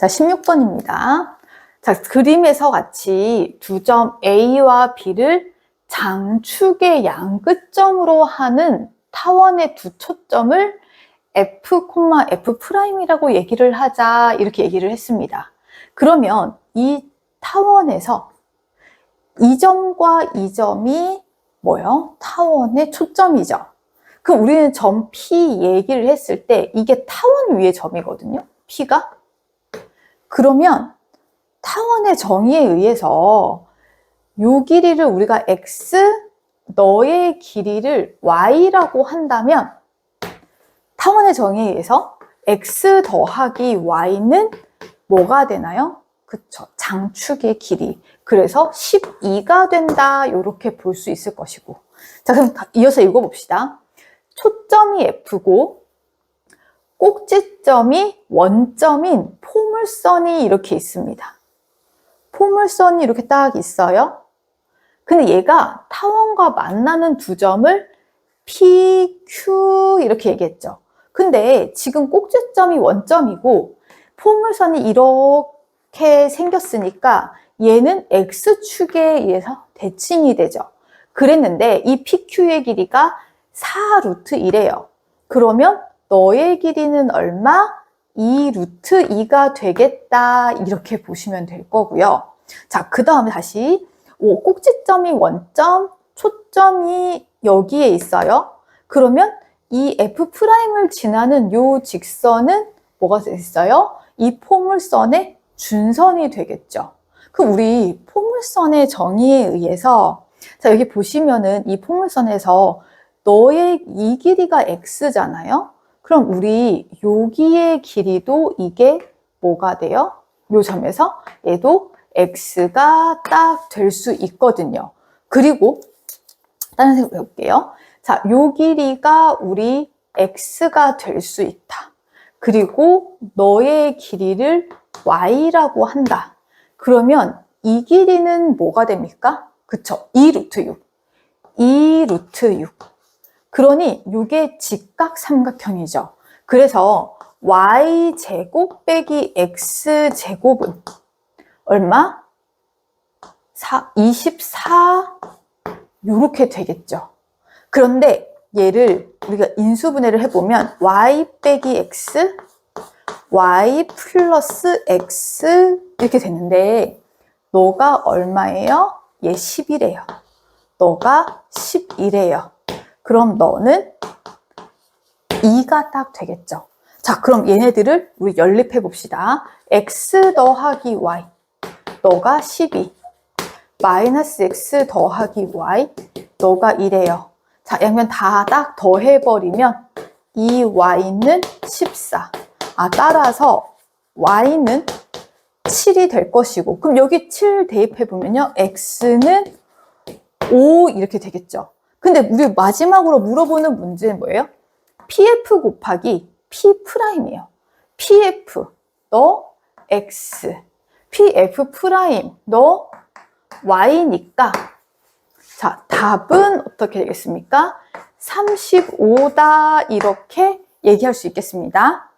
자, 16번입니다. 자, 그림에서 같이 두 점 A와 B를 장축의 양끝점으로 하는 타원의 두 초점을 F, F'이라고 얘기를 하자 이렇게 얘기를 했습니다. 그러면 이 타원에서 이 점과 이 점이 뭐요? 타원의 초점이죠. 그럼 우리는 점 P 얘기를 했을 때 이게 타원 위의 점이거든요. P가. 그러면 타원의 정의에 의해서 요 길이를 우리가 x, 너의 길이를 y라고 한다면 타원의 정의에 의해서 x 더하기 y는 뭐가 되나요? 그쵸. 장축의 길이. 그래서 12가 된다. 이렇게 볼 수 있을 것이고. 자, 그럼 이어서 읽어봅시다. 초점이 F고, 꼭지점이 원점인 포물선이 이렇게 있습니다. 포물선이 이렇게 딱 있어요. 근데 얘가 타원과 만나는 두 점을 P, Q 이렇게 얘기했죠. 근데 지금 꼭지점이 원점이고 포물선이 이렇게 생겼으니까 얘는 X축에 의해서 대칭이 되죠. 그랬는데 이 PQ의 길이가 4 루트 1이에요. 그러면 너의 길이는 얼마? 2 루트 2가 되겠다. 이렇게 보시면 될 거고요. 자, 그 다음에 다시 오, 꼭지점이 원점, 초점이 여기에 있어요. 그러면 이 F'을 지나는 요 직선은 뭐가 됐어요? 이 포물선의 준선이 되겠죠. 그 우리 포물선의 정의에 의해서 자 여기 보시면은 이 포물선에서 너의 이 길이가 x잖아요. 그럼 우리 여기의 길이도 이게 뭐가 돼요? 요 점에서 얘도 x가 딱 될 수 있거든요. 그리고 다른 생각 해볼게요. 자, 요 길이가 우리 x가 될 수 있다. 그리고 너의 길이를 y라고 한다. 그러면 이 길이는 뭐가 됩니까? 그쵸? 2 루트 6. 2 루트 6. 그러니 이게 직각 삼각형이죠. 그래서 y제곱 빼기 x제곱은 얼마? 4, 24 이렇게 되겠죠. 그런데 얘를 우리가 인수분해를 해보면 y 빼기 x, y 플러스 x 이렇게 되는데 너가 얼마예요? 얘 10이래요. 너가 11이래요. 그럼 너는 2가 딱 되겠죠. 자, 그럼 얘네들을 우리 연립해 봅시다. x 더하기 y. 너가 12. 마이너스 x 더하기 y. 너가 1이에요. 자, 양면 다 딱 더해버리면 이 y는 14. 아, 따라서 y는 7이 될 것이고 그럼 여기 7 대입해 보면요. x는 5 이렇게 되겠죠. 근데 우리 마지막으로 물어보는 문제는 뭐예요? pf 곱하기 p 프라임이에요. pf 너 x pf 프라임 너 y니까 자 답은 어떻게 되겠습니까? 35다 이렇게 얘기할 수 있겠습니다.